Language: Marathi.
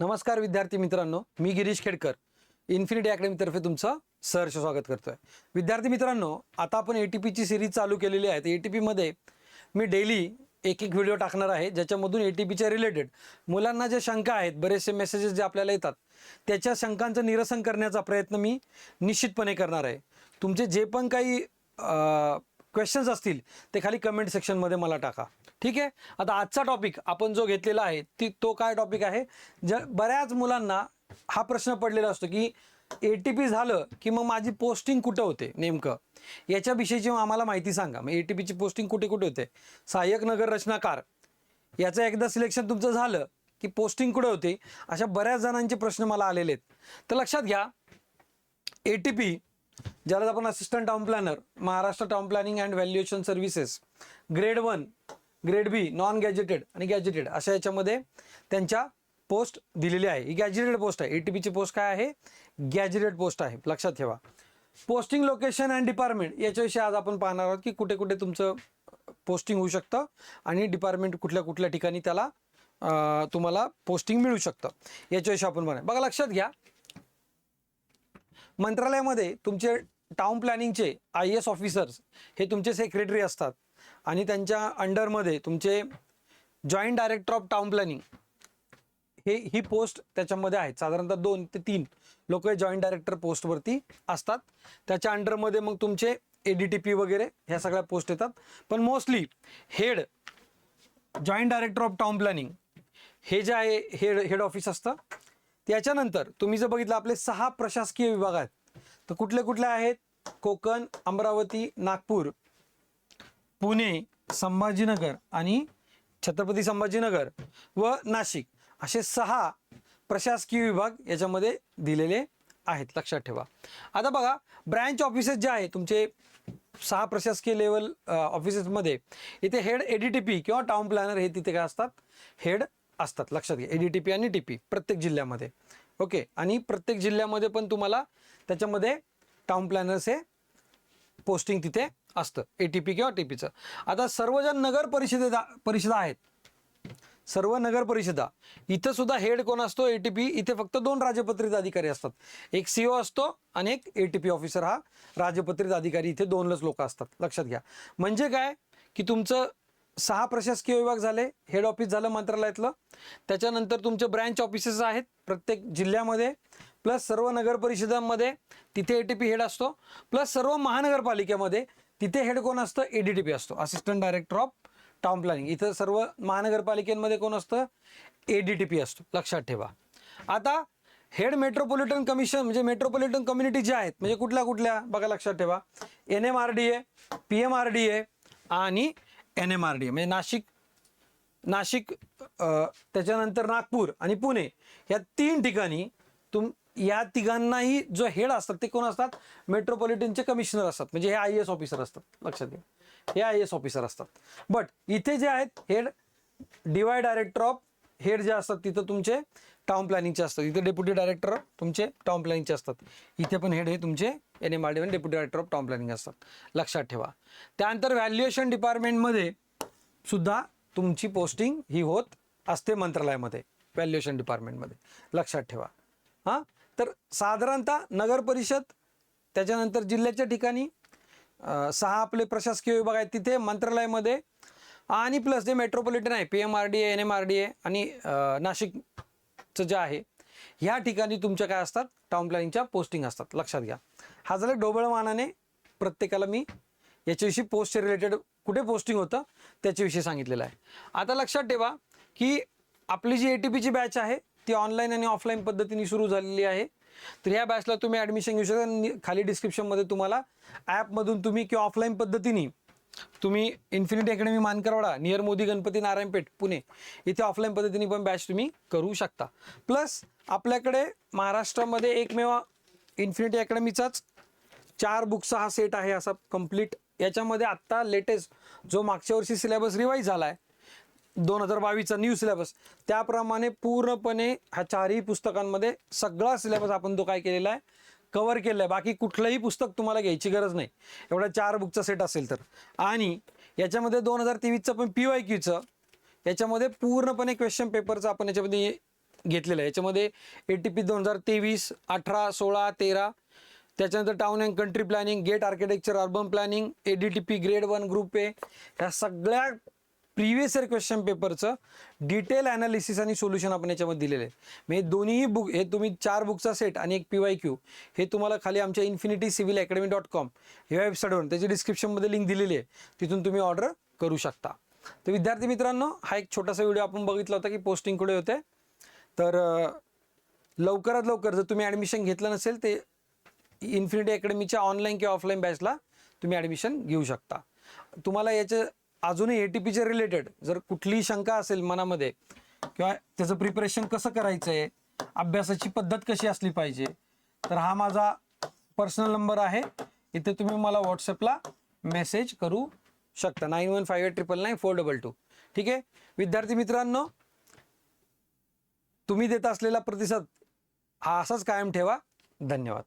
नमस्कार विद्यार्थी मित्रांनो मी गिरीश खेडकर इन्फिनिटी अकॅडमीतर्फे तुमचं सहर्ष स्वागत करतोय. विद्यार्थी मित्रांनो आता आपण ए टी पीची सिरीज चालू केलेली आहे. ए टी पीमध्ये मी डेली एक एक व्हिडिओ टाकणार आहे ज्याच्यामधून ए टी पीच्या रिलेटेड मुलांना ज्या शंका आहेत बरेचसे मेसेजेस जे आपल्याला येतात त्याच्या शंकांचं निरसन करण्याचा प्रयत्न मी निश्चितपणे करणार आहे. तुमचे जे पण काही क्वेश्चन्स असतील ते खाली कमेंट सेक्शनमध्ये मला टाका. ठीक आहे? आता आजचा टॉपिक आपण जो घेतलेला आहे ती तो काय टॉपिक आहे? ज बऱ्याच मुलांना हा प्रश्न पडलेला असतो की ए टी पी झालं की मग माझी पोस्टिंग कुठं होते नेमकं? याच्याविषयीची आम्हाला माहिती सांगा. मग ए टी पीची पोस्टिंग कुठे कुठे होते? सहाय्यक नगर रचनाकार. याचं एकदा सिलेक्शन तुमचं झालं की पोस्टिंग कुठे होते? अशा बऱ्याच जणांचे प्रश्न मला आलेले आहेत. तर लक्षात घ्या ए टी पी ज्याला आपण assistant town planner Maharashtra town planning and valuation services grade one grade B non gazetted आणि गॅजेटेड अशा याच्यामध्ये त्यांच्या पोस्ट दिलेली आहे. ही गॅजेटेड पोस्ट आहे. ए टी पीची पोस्ट काय आहे? गॅजेटेड पोस्ट आहे. लक्षात ठेवा. पोस्टिंग लोकेशन अँड डिपार्टमेंट याच्याविषयी आज आपण पाहणार आहोत की कुठे कुठे तुमचं पोस्टिंग होऊ शकतं आणि डिपार्टमेंट कुठल्या कुठल्या ठिकाणी त्याला तुम्हाला पोस्टिंग मिळू शकतं. याच्याविषयी आपण बघा बघा लक्षात घ्या. मंत्रालयामध्ये तुमचे टाउन प्लॅनिंगचे आय एस ऑफिसर्स हे तुमचे सेक्रेटरी असतात. आणि त्यांच्या अंडरमध्ये तुमचे joint director of town planning हे ही पोस्ट त्याच्यामध्ये आहेत. साधारणतः दोन ते तीन लोक जॉईंट डायरेक्टर पोस्टवरती असतात. त्याच्या अंडरमध्ये मग तुमचे ए डी टी पी वगैरे ह्या सगळ्या पोस्ट येतात. पण mostly head joint director of town planning हे जे आहे हेड हेड ऑफिस असतं. त्याच्यानंतर तुम्ही जर बघितलं आपले सहा प्रशासकीय विभाग आहेत. तर कुठले कुठले आहेत? कोकण अमरावती नागपूर पुणे संभाजीनगर आणि छत्रपती संभाजीनगर व नाशिक असे सहा प्रशासकीय विभाग याच्यामध्ये दिलेले आहेत. लक्षात ठेवा. आता बघा ब्रँच ऑफिसेस जे आहे तुमचे सहा प्रशासकीय लेवल ऑफिसेसमध्ये इथे head A D T P किंवा टाउन प्लॅनर हे तिथे काय असतात? हेड असतात लक्षात घ्या. ए डी टी पी आणि टी पी प्रत्येक जिल्ह्यामध्ये. ओके? आणि प्रत्येक जिल्ह्यामध्ये पण तुम्हाला त्याच्यामध्ये टाउन प्लॅनर्स हे पोस्टिंग तिथे असतं. ए टी पी किंवा टी पीचं आता सर्व ज्या नगर परिषदेदा परिषदा आहेत. सर्व नगर परिषदा. इथं सुद्धा हेड कोण असतो? ए टी पी इथे फक्त दोन राजपत्रित अधिकारी असतात. एक सीओ असतो आणि एक ए टी पी ऑफिसर हा राजपत्रित अधिकारी. इथे दोनच लोक असतात. लक्षात घ्या. म्हणजे काय? की तुमचं सहा प्रशासकीय विभाग झाले हेड ऑफिस झालं मंत्रालयातलं. त्याच्यानंतर तुमचे ब्रँच ऑफिसेस आहेत प्रत्येक जिल्ह्यामध्ये प्लस सर्व नगर परिषदांमध्ये तिथे ए टी पी हेड असतो प्लस सर्व महानगरपालिकेमध्ये तिथे हेड कोण असतं? ए डी टी पी असतो. Assistant director of town planning इथं सर्व महानगरपालिकेमध्ये कोण असतं? ए डी टी पी असतो. लक्षात ठेवा. आता हेड मेट्रोपॉलिटन कमिशन म्हणजे मेट्रोपॉलिटन कम्युनिटी ज्या आहेत म्हणजे कुठल्या कुठल्या? बघा लक्षात ठेवा. N M R D A P M R D A आणि N M R D A म्हणजे नाशिक नाशिक त्याच्यानंतर नागपूर आणि पुणे या तीन ठिकाणी तुम या तिघांनाही जो हेड असतात ते कोण असतात? मेट्रोपॉलिटनचे कमिशनर असतात. म्हणजे हे आय एस ऑफिसर असतात. लक्षात घ्या. हे आय एस ऑफिसर असतात. बट इथे जे आहेत head DY director of head जे असतात तिथं तुमचे टाउन प्लॅनिंगचे असतात. इथे डेप्युटी डायरेक्टर तुमचे टाउन प्लॅनिंगचे असतात. इथे पण हेड हे तुमचे N M R D deputy director of town planning असतात. लक्षात ठेवा. त्यानंतर व्हॅल्युएशन डिपार्टमेंटमध्ये सुद्धा तुमची पोस्टिंग ही होत असते मंत्रालयामध्ये व्हॅल्युएशन डिपार्टमेंटमध्ये लक्षात ठेवा. हां? तर साधारणतः नगर परिषद त्याच्यानंतर जिल्ह्याच्या ठिकाणी सहा आपले प्रशासकीय विभाग आहेत तिथे मंत्रालयामध्ये. आणि प्लस जे मेट्रोपॉलिटन आहे P M R D A N M R D A आणि नाशिकचं जे आहे ह्या ठिकाणी तुमच्या काय असतात? टाउन प्लॅनिंगच्या पोस्टिंग असतात. लक्षात घ्या. हा झाला ढोबळमानाने प्रत्येकाला मी याच्याविषयी पोस्टचे रिलेटेड कुठे पोस्टिंग होतं? त्याच्याविषयी सांगितलेलं आहे. आता लक्षात ठेवा की आपली जी ए टी पीची बॅच आहे ती ऑनलाईन आणि ऑफलाईन पद्धतीने सुरू झालेली आहे. तर ह्या बॅचला तुम्ही ॲडमिशन घेऊ शकता. खाली डिस्क्रिप्शनमध्ये तुम्हाला ॲपमधून तुम्ही किंवा ऑफलाईन पद्धतीने तुम्ही infinity academy Mankarwada near Modi Ganpati Narayanpeth Pune. इथे ऑफलाईन पद्धतीने पण बॅच तुम्ही करू शकता. प्लस आपल्याकडे महाराष्ट्रामध्ये एकमेव इन्फिनिटी अकॅडमीचाच चार बुक्सचा हा सेट आहे असा कंप्लीट याच्यामध्ये आत्ता लेटेस्ट जो मागच्या वर्षी सिलेबस रिवाईज झाला आहे दोन हजार बावीसचा न्यू सिलेबस त्याप्रमाणे पूर्णपणे ह्या चारही पुस्तकांमध्ये सगळा सिलेबस आपण तो काय केलेला आहे कवर केलं आहे बाकी कुठलंही पुस्तक तुम्हाला घ्यायची गरज नाही. एवढा चार बुकचा सेट असेल तर. आणि याच्यामध्ये दोन हजार तेवीसचं पण पी वाय क्यूचं याच्यामध्ये पूर्णपणे क्वेश्चन पेपरचं आपण याच्यामध्ये घेतलेलं आहे. याच्यामध्ये ए टी पी दोन हजार तेवीस अठरा सोळा तेरा त्याच्यानंतर town and country planning GATE architecture urban planning A D T P grade one group A ह्या सगळ्या प्रिव्हियस इयर क्वेश्चन पेपरचं डिटेल अनालिसिस आणि सोल्युशन आपण याच्यामध्ये दिलेलं आहे म्हणजे दोन्हीही बुक हे तुम्ही चार बुकचा सेट आणि एक पी वाय क्यू हे तुम्हाला खाली आमच्या infinity civil academy dot com या वेबसाईटवरून त्याची डिस्क्रिप्शनमध्ये लिंक दिलेली आहे. तिथून तुम्ही ऑर्डर करू शकता. तर विद्यार्थी मित्रांनो हा एक छोटासा व्हिडिओ आपण बघितला होता की पोस्टिंग कुठे होते? तर लवकरात लवकर जर तुम्ही ॲडमिशन घेतलं नसेल ते इन्फिनिटी अकॅडमीच्या ऑनलाईन किंवा ऑफलाईन बॅचला तुम्ही ॲडमिशन घेऊ शकता. तुम्हाला याच्या अजूनही ए टी पीचे रिलेटेड जर कुठलीही शंका असेल मनामध्ये किंवा त्याचं प्रिपरेशन कसं करायचं आहे अभ्यासाची पद्धत कशी असली पाहिजे तर हा माझा पर्सनल नंबर आहे. इथे तुम्ही मला व्हॉट्सअपला मेसेज करू शकता. Nine one five eight triple nine four double two ठीक आहे? विद्यार्थी मित्रांनो तुम्ही देत असलेला प्रतिसाद हा असाच कायम ठेवा. धन्यवाद.